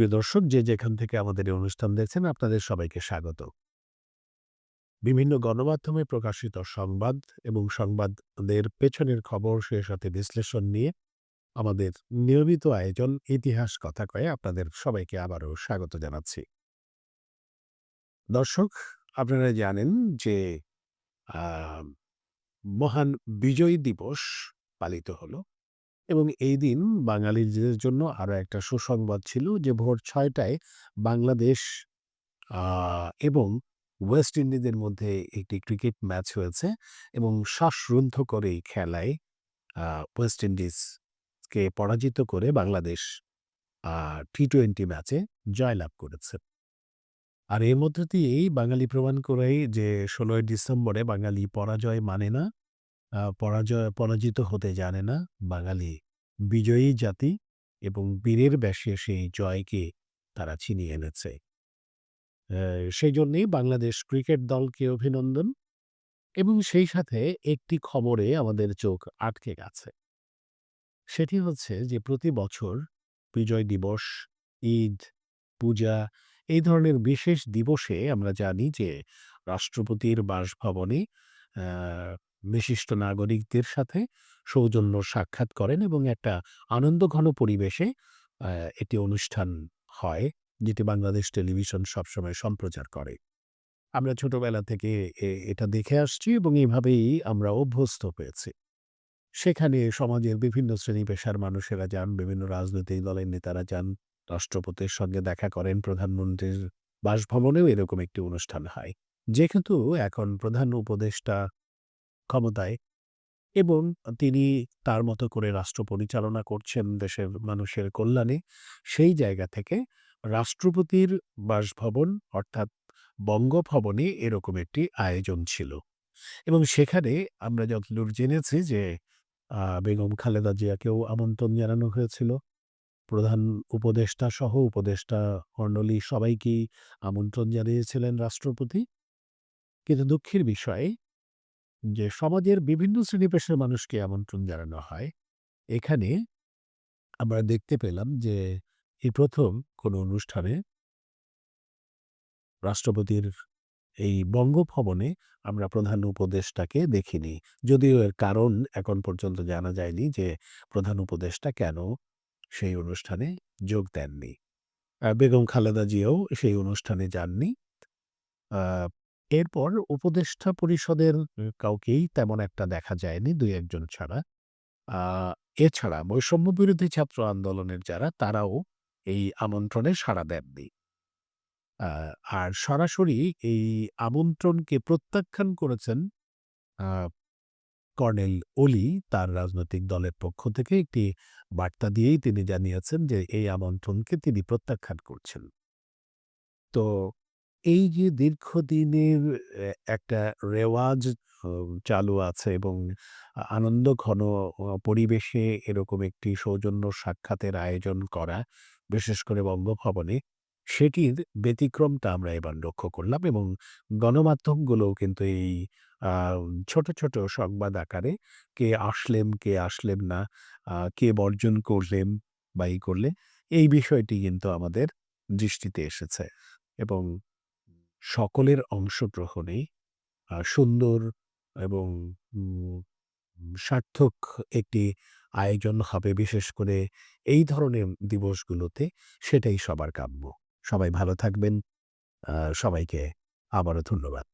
প্রিয় দর্শক, যে যেখান থেকে আমাদের এই অনুষ্ঠান দেখছেন, আপনাদের সবাইকে স্বাগত। বিভিন্ন গণমাধ্যমে প্রকাশিত সংবাদ এবং সংবাদের পেছনের খবর সে সাথে বিশ্লেষণ নিয়ে আমাদের নিয়মিত আয়োজন, ইতিহাস, কথা কয়ে আপনাদের সবাইকে আবারও স্বাগত জানাচ্ছি। দর্শক, আপনারা জানেন যে মহান বিজয় দিবস পালিত হলো। এবং এই দিন বাঙালিদের জন্য আরও একটা সুসংবাদ ছিল যে ভোর ছয়টায় বাংলাদেশ এবং ওয়েস্ট ইন্ডিজের মধ্যে একটি ক্রিকেট ম্যাচ হয়েছে এবং শ্বাসরুদ্ধ করে খেলায় ওয়েস্ট ইন্ডিজকে পরাজিত করে বাংলাদেশ টি টোয়েন্টি ম্যাচে জয়লাভ করেছে। আর এর মধ্য দিয়েই বাঙালি প্রমাণ করেই যে ষোলোই ডিসেম্বরে বাঙালি পরাজয় মানে না। পরাজয়, পরাজিত হতে জানে না বাঙালি বিজয়ী জাতি এবং বীরের ব্যাসে সেই জয়কে তারা ছিনিয়ে এনেছে। সেই জন্যেই বাংলাদেশ ক্রিকেট দলকে অভিনন্দন এবং সেই সাথে একটি খবরে আমাদের চোখ আটকে গেছে। সেটি হচ্ছে যে প্রতি বছর বিজয় দিবস, ঈদ, পূজা এই ধরনের বিশেষ দিবসে আমরা জানি যে রাষ্ট্রপতির বাসভবনে বিশিষ্ট নাগরিকদের সাথে সৌজন্য সাক্ষাৎ করেন এবং একটা আনন্দঘন পরিবেশে এটি অনুষ্ঠান হয়, যেটি বাংলাদেশ টেলিভিশন সবসময় সম্প্রচার করে। আমরা ছোটবেলা থেকে এটা দেখে আসছি এবং এইভাবেই আমরা অভ্যস্ত হয়েছি। সেখানে সমাজের বিভিন্ন শ্রেণি পেশার মানুষেরা যান, বিভিন্ন রাজনৈতিক দলের নেতারা যান, রাষ্ট্রপতির সঙ্গে দেখা করেন, প্রধানমন্ত্রীর বাসভবনেও এরকম একটি অনুষ্ঠান হয়। যেহেতু এখন প্রধান উপদেষ্টা ক্ষমতায় এবং তিনি তার মতো করে রাষ্ট্র পরিচালনা করছেন দেশের মানুষের কল্যাণে। সেই জায়গা থেকে রাষ্ট্রপতির বাসভবন অর্থাৎ বঙ্গভবনে এরকম একটি আয়োজন ছিল। এবং সেখানে আমরা যতদূর জেনেছি যে বেগম খালেদা জিয়াকেও আমন্ত্রণ জানানো হয়েছিল। প্রধান উপদেষ্টা সহ উপদেষ্টা মণ্ডলী সবাইকেই আমন্ত্রণ জানিয়েছিলেন রাষ্ট্রপতি। কিন্তু দুঃখের বিষয় যে সমাজের বিভিন্ন শ্রেণি পেশার মানুষকে আমন্ত্রণ জানানো হয়। এখানে আমরা দেখতে পেলাম যে এই প্রথম কোনো অনুষ্ঠানে রাষ্ট্রপতির এই বঙ্গভবনে আমরা প্রধান উপদেষ্টাকে দেখিনি। যদিও এর কারণ এখন পর্যন্ত জানা যায়নি যে প্রধান উপদেষ্টা কেন সেই অনুষ্ঠানে যোগ দেননি। বেগম খালেদা জিয়াও সেই অনুষ্ঠানে যাননি। এরপর উপদেষ্টা পরিষদের কাউকেই তেমন একটা দেখা যায়নি দুই একজন ছাড়া। এছাড়া বৈষম্য বিরোধী ছাত্র আন্দোলনের যারা, তারাও এই আমন্ত্রণে সাড়া দেননি। আর সরাসরি এই আমন্ত্রণকে প্রত্যাখ্যান করেছেন কর্নেল ওলি, তার রাজনৈতিক দলের পক্ষ থেকে একটি বার্তা দিয়েই তিনি জানিয়েছেন যে, এই আমন্ত্রণকে তিনি প্রত্যাখ্যান করছেন। তো এই যে দীর্ঘদিনের একটা রেওয়াজ চালু আছে এবং আনন্দ ঘন পরিবেশে এরকম একটি সৌজন্য সাক্ষাতের আয়োজন করা, বিশেষ করে বঙ্গভবনে, সেটির ব্যতিক্রমটা আমরা এবার লক্ষ্য করলাম এবং গণমাধ্যমগুলোও কিন্তু এই ছোট ছোট সংবাদ আকারে কে আসলেন কে আসলেন না কে বর্জন করলেন বা করলে, এই বিষয়টি কিন্তু আমাদের দৃষ্টিতে এসেছে এবং সকলের অংশগ্রহণে সুন্দর এবং সার্থক একটি আয়োজন হবে বিশেষ করে এই ধরনের দিবসগুলোতে, সেটাই সবার কাম্য। সবাই ভালো থাকবেন। সবাইকে আবারও ধন্যবাদ।